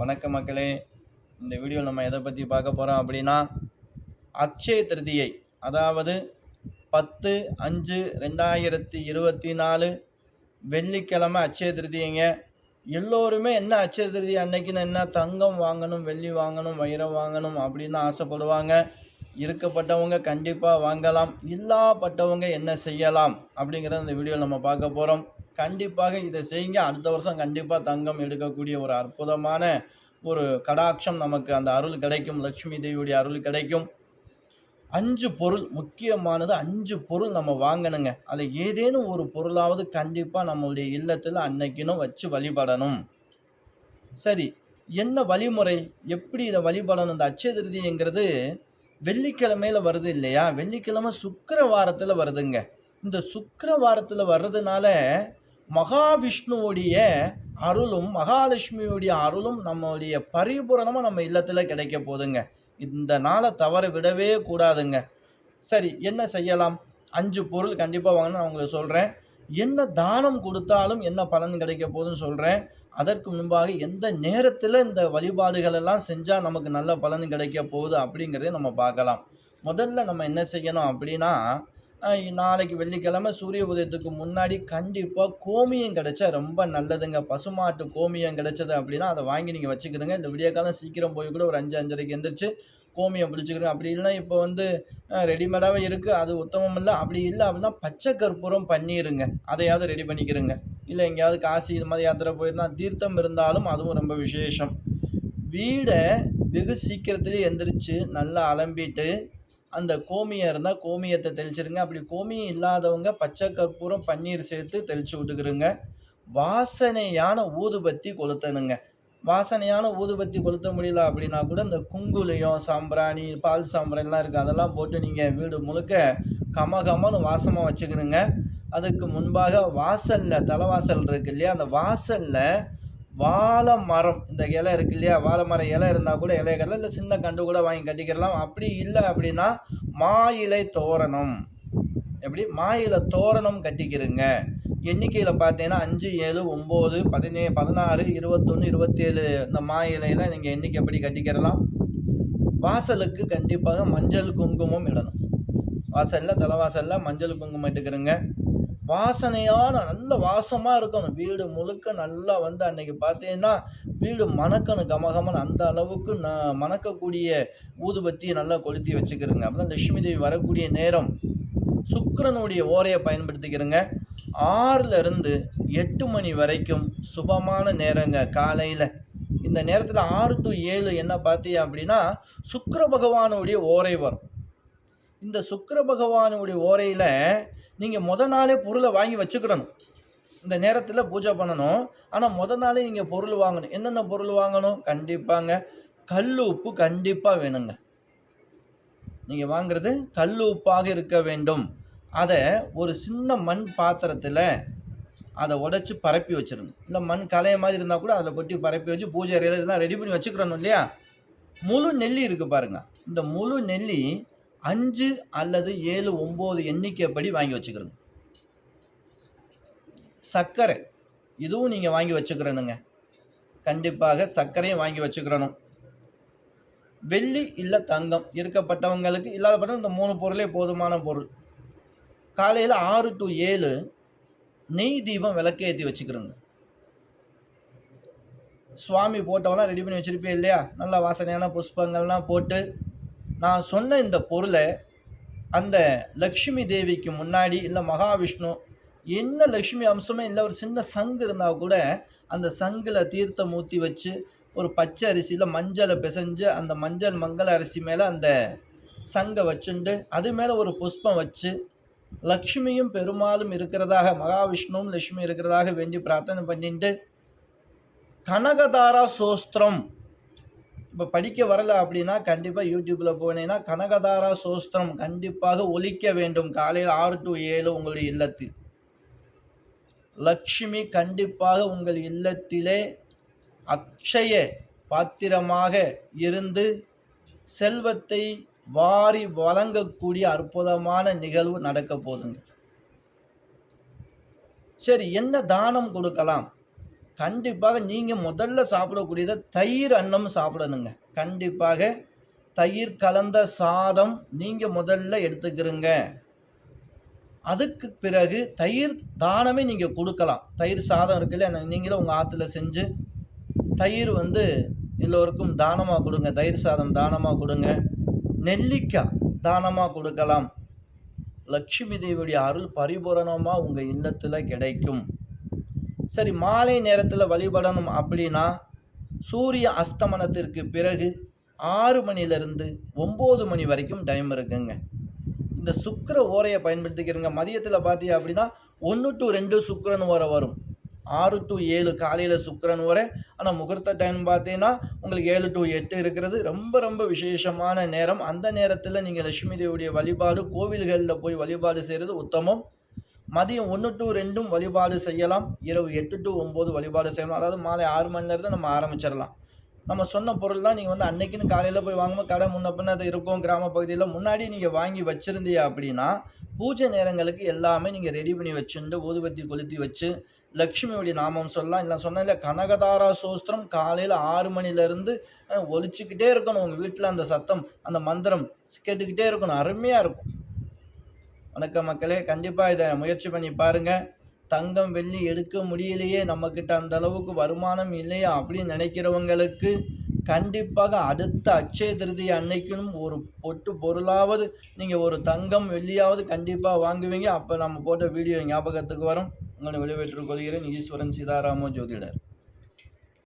வணக்க மக்களே. இந்த வீடியோவில் நம்ம எதை பற்றி பார்க்க போகிறோம் அப்படின்னா அக்ஷய திருதியை அதாவது பத்து அஞ்சு ரெண்டாயிரத்தி இருபத்தி நாலு வெள்ளிக்கிழமை அட்சய திருதியைங்க. எல்லோருமே என்ன அட்சய திருதி அன்னைக்குன்னு என்ன தங்கம் வாங்கணும் வெள்ளி வாங்கணும் வைரம் வாங்கணும் அப்படின்னு ஆசைப்படுவாங்க. இருக்கப்பட்டவங்க கண்டிப்பாக வாங்கலாம் இல்லாப்பட்டவங்க என்ன செய்யலாம் அப்படிங்கிறத இந்த வீடியோவில் நம்ம பார்க்க போகிறோம் கண்டிப்பாக இதை செய்யுங்க. அடுத்த வருஷம் கண்டிப்பாக தங்கம் எடுக்கக்கூடிய ஒரு அற்புதமான ஒரு கடாட்சம் நமக்கு அந்த அருள் கிடைக்கும். லட்சுமி தேவியுடைய அருள் கிடைக்கும். அஞ்சு பொருள் முக்கியமானது அஞ்சு பொருள் நம்ம வாங்கணுங்க. அதில் ஏதேனும் ஒரு பொருளாவது கண்டிப்பாக நம்மளுடைய இல்லத்தில் அன்னைக்கினும் வச்சு வழிபடணும். சரி என்ன வழிமுறை? எப்படி இதை வழிபடணும்? இந்த அச்சதிருதிங்கிறது திருதிங்கிறது வருது இல்லையா? வெள்ளிக்கிழமை சுக்கிரவாரத்தில் வருதுங்க. இந்த சுக்கிரவாரத்தில் வர்றதுனால மகாவிஷ்ணுவுடைய அருளும் மகாலட்சுமியுடைய அருளும் நம்மளுடைய பரிபூரணமாக நம்ம இல்லத்தில் கிடைக்க போதுங்க. இந்த நாளை தவற விடவே கூடாதுங்க. சரி என்ன செய்யலாம்? அஞ்சு பொருள் கண்டிப்பாக வாங்கணும் நான் உங்களுக்கு சொல்கிறேன் என்ன தானம் கொடுத்தாலும் என்ன பலன் கிடைக்க போகுதுன்னு சொல்கிறேன் அதற்கு முன்பாக எந்த நேரத்தில் இந்த வழிபாடுகள் எல்லாம் செஞ்சால் நமக்கு நல்ல பலன் கிடைக்க போகுது அப்படிங்கிறதையும் நம்ம பார்க்கலாம். முதல்ல நம்ம என்ன செய்யணும் அப்படின்னா நாளைக்கு வெள்ளிக்கிழமை சூரிய உதயத்துக்கு முன்னாடி கண்டிப்பாக கோமியம் கிடைச்சா ரொம்ப நல்லதுங்க. பசுமாட்டு கோமியம் கிடைச்சது அப்படின்னா அதை வாங்கி நீங்கள் வச்சுக்கிறோங்க இந்த விடிய காலம் சீக்கிரம் போய் கூட ஒரு அஞ்சு அஞ்சரைக்கு எந்திரிச்சு கோமியம் பிடிச்சிக்கிறோம் அப்படி இல்லைனா இப்போ வந்து ரெடிமேடாகவே இருக்குது அது உத்தமம் இல்லை. அப்படி இல்லை அப்படின்னா பச்சை கற்பூரம் பண்ணிடுங்க அதையாவது ரெடி பண்ணிக்கிறோங்க இல்லை எங்கேயாவது காசி இது மாதிரி யாத்திரை போயிருந்தா தீர்த்தம் இருந்தாலும் அதுவும் ரொம்ப விசேஷம். வீடை வெகு சீக்கிரத்துலேயே எந்திரிச்சு நல்லா அலம்பிட்டு அந்த கோமியம் இருந்தால் கோமியத்தை தெளிச்சிருங்க. அப்படி கோமியம் இல்லாதவங்க பச்சை கற்பூரம் பன்னீர் சேர்த்து தெளிச்சு விட்டுக்கிறோங்க வாசனையான ஊதுபத்தி கொளுத்தணுங்க. வாசனையான ஊதுபத்தி கொளுத்த முடியல அப்படின்னா கூட இந்த குங்குலியம் சாம்பிராணி பால் சாம்பிராணிலாம் இருக்குது அதெல்லாம் போட்டு நீங்கள் வீடு முழுக்க கம வாசமாக வச்சுக்கணுங்க. அதுக்கு முன்பாக வாசலில் தலைவாசல் இருக்கு இல்லையா? அந்த வாசலில் வாழை மரம். இந்த இலை இருக்கு இல்லையா? வாழை மரம் இலை இருந்தால் கூட இலைய கட்டலாம். இல்லை சின்ன கண்டு கூட வாங்கி கட்டிக்கிறலாம் அப்படி இல்லை அப்படின்னா மா இலை தோரணம். எப்படி? மா இலை தோரணம் கட்டிக்கிறங்க எண்ணிக்கையில் பார்த்தீங்கன்னா அஞ்சு ஏழு ஒம்பது பதினே பதினாறு இருபத்தொன்று இருபத்தேழு இந்த மா இலையில நீங்கள் எண்ணிக்கை எப்படி கட்டிக்கிறலாம் வாசலுக்கு கண்டிப்பாக மஞ்சள் குங்குமம் இடணும். வாசலில் தலைவாசலில் மஞ்சள் குங்குமம் இட்டுக்கிறங்க வாசனையான நல்ல வாசமாக இருக்கணும் வீடு முழுக்க நல்லா வந்து அன்னைக்கு பார்த்தீங்கன்னா வீடு மணக்கணும் கமகமன் அந்த அளவுக்கு நான் மணக்கக்கூடிய ஊதுபத்தியை நல்லா கொளுத்தி வச்சுக்கிறேங்க. அப்போ லட்சுமி தேவி வரக்கூடிய நேரம். சுக்கரனுடைய ஓரையை பயன்படுத்திக்கிறேங்க. ஆறுலேருந்து எட்டு மணி வரைக்கும் சுபமான நேரங்க காலையில். இந்த நேரத்தில் ஆறு டு ஏழு என்ன பார்த்தீங்க அப்படின்னா சுக்கர பகவானுடைய ஓரை வரும். இந்த சுக்கர பகவானுடைய ஓரையில் நீங்கள் முத நாளே பொருளை வாங்கி வச்சுக்கிறணும் இந்த நேரத்தில் பூஜை பண்ணணும். ஆனால் முத நாளே நீங்கள் பொருள் வாங்கணும். என்னென்ன பொருள் வாங்கணும்? கண்டிப்பாங்க. கல் உப்பு கண்டிப்பாக வேணுங்க. நீங்கள் வாங்குறது கல் உப்பாக இருக்க வேண்டும். அதை ஒரு சின்ன மண் பாத்திரத்தில் அதை உடைச்சி பரப்பி வச்சிடணும். இல்லை மண் கலைய மாதிரி இருந்தால் கூட அதில் கொட்டி பரப்பி வச்சு பூஜை அறையில் இதெல்லாம் ரெடி பண்ணி வச்சுக்கிறணும் இல்லையா? முழு நெல்லி இருக்குது பாருங்கள் இந்த முழு நெல்லி அஞ்சு அல்லது ஏழு ஒம்பது எண்ணிக்கைப்படி வாங்கி வச்சுக்கிறோங்க சர்க்கரை இதுவும் நீங்கள் வாங்கி வச்சுக்கிறணுங்க. கண்டிப்பாக சர்க்கரையும் வாங்கி வச்சுக்கிறணும். வெள்ளி இல்லை தங்கம் இருக்கப்பட்டவங்களுக்கு இல்லாதப்பட்ட இந்த மூணு பொருளே போதுமான பொருள். காலையில் ஆறு டு ஏழு நெய் தீபம் விளக்கேற்றி வச்சுக்கிறோங்க. சுவாமி போட்டோம்லாம் ரெடி பண்ணி வச்சுருப்பேன் இல்லையா? நல்ல வாசனையான புஷ்பங்கள்லாம் போட்டு நான் சொன்ன இந்த பொருளை அந்த லக்ஷ்மி தேவிக்கு முன்னாடி இல்லை மகாவிஷ்ணு என்ன லக்ஷ்மி அம்சமே இல்லை ஒரு சின்ன சங்கு இருந்தால் கூட அந்த சங்கில் தீர்த்தம் ஊற்றி வச்சு ஒரு பச்சை அரிசியில் மஞ்சளை பிசைஞ்சு அந்த மஞ்சள் மங்கள அரிசி மேலே அந்த சங்கை வச்சுண்டு அது மேலே ஒரு புஷ்பம் வச்சு லக்ஷ்மியும் பெருமாளும் இருக்கிறதாக மகாவிஷ்ணுவும் லக்ஷ்மி இருக்கிறதாக வேண்டி பிரார்த்தனை பண்ணிட்டு கனகதாரா சோஸ்திரம் இப்போ படிக்க வரல அப்படின்னா கண்டிப்பாக யூடியூப்பில் போனீங்கன்னா கனகதாரா சோஸ்திரம் கண்டிப்பாக ஒலிக்க வேண்டும். காலையில் ஆறு டு ஏழு உங்களுடைய இல்லத்தில். லக்ஷ்மி கண்டிப்பாக உங்கள் இல்லத்திலே அக்ஷய பாத்திரமாக இருந்து செல்வத்தை வாரி வழங்கக்கூடிய அற்புதமான நிகழ்வு நடக்க போதுங்க சரி என்ன தானம் கொடுக்கலாம்? கண்டிப்பாக நீங்கள் முதல்ல சாப்பிடக்கூடியது தயிர் அன்னம் சாப்பிடணுங்க. கண்டிப்பாக தயிர் கலந்த சாதம் நீங்கள் முதல்ல எடுத்துக்கிருங்க. அதுக்கு பிறகு தயிர் தானமே நீங்கள் கொடுக்கலாம் தயிர் சாதம் இருக்குல்ல நீங்களும் உங்கள் ஆற்றுல செஞ்சு, தயிர் வந்து எல்லோருக்கும் தானமாக கொடுங்க தயிர் சாதம் தானமாக கொடுங்க நெல்லிக்காய் தானமாக கொடுக்கலாம் லட்சுமி தேவியுடைய அருள் பரிபூரணமாக உங்கள் இல்லத்தில் கிடைக்கும். சரி மாலை நேரத்தில் வழிபடணும் அப்படின்னா, சூரிய அஸ்தமனத்திற்கு பிறகு ஆறு மணிலிருந்து ஒம்பது மணி வரைக்கும் டைம் இருக்குங்க. இந்த சுக்கர ஓரையை பயன்படுத்திக்கிறங்க. மதியத்தில் பார்த்தீங்க அப்படின்னா ஒன்று டூ 2 சுக்கிரன் ஓரை வரும். ஆறு டு ஏழு காலையில் சுக்கரன் ஓரை. ஆனால் முகூர்த்த டைம் பார்த்தீங்கன்னா, உங்களுக்கு ஏழு டூ எட்டு இருக்கிறது. ரொம்ப ரொம்ப விசேஷமான நேரம். அந்த நேரத்தில் நீங்கள் லட்சுமி தேவியுடைய வழிபாடு கோவில்களில் போய் வழிபாடு செய்கிறது உத்தமம். மதியம் ஒன்று டு ரெண்டும் வழிபாடு செய்யலாம். இரவு எட்டு டூ 9 வழிபாடு செய்யலாம். அதாவது மாலை ஆறு மணிலேருந்து நம்ம ஆரம்பிச்சிடலாம் நம்ம சொன்ன பொருள்லாம் நீங்கள் வந்து அன்னைக்குன்னு காலையில் போய் வாங்கும்போது கடை முன்ன அது இருக்கும் கிராம பகுதியில் முன்னாடி நீங்கள் வாங்கி வச்சிருந்தீங்க அப்படின்னா, பூஜை நேரங்களுக்கு எல்லாமே நீங்கள் ரெடி பண்ணி வச்சுண்டு, ஊதுபத்தி கொளுத்தி வச்சு, லட்சுமியுடைய நாமம் சொல்லலாம். இல்லை சொன்னேன் கனகதாரா சோஸ்திரம் காலையில் ஆறு மணிலேருந்து ஒழிச்சிக்கிட்டே இருக்கணும். உங்கள் வீட்டில் அந்த சத்தம், அந்த மந்திரம் கேட்டுக்கிட்டே இருக்கணும். அருமையாக இருக்கும். வணக்கம் மக்களே. கண்டிப்பா இதை முயற்சி பண்ணி பாருங்க. தங்கம், வெள்ளி எடுக்க முடியலையே, நம்மக்கிட்ட அந்த அளவுக்கு வருமானம் இல்லையா அப்படின்னு நினைக்கிறவங்களுக்கு, கண்டிப்பாக அடுத்த அச்சய திருதி அன்னைக்கும் ஒரு பொட்டு பொருளாவது நீங்க ஒரு தங்கம், வெள்ளியாவது கண்டிப்பா வாங்குவீங்க. அப்ப நம்ம போட்ட வீடியோ ஞாபகத்துக்கு வரும். உங்களை விடைபெற்றுக் கொள்கிறேன். ஈஸ்வரன் சீதாராமோ ஜோதிடர்.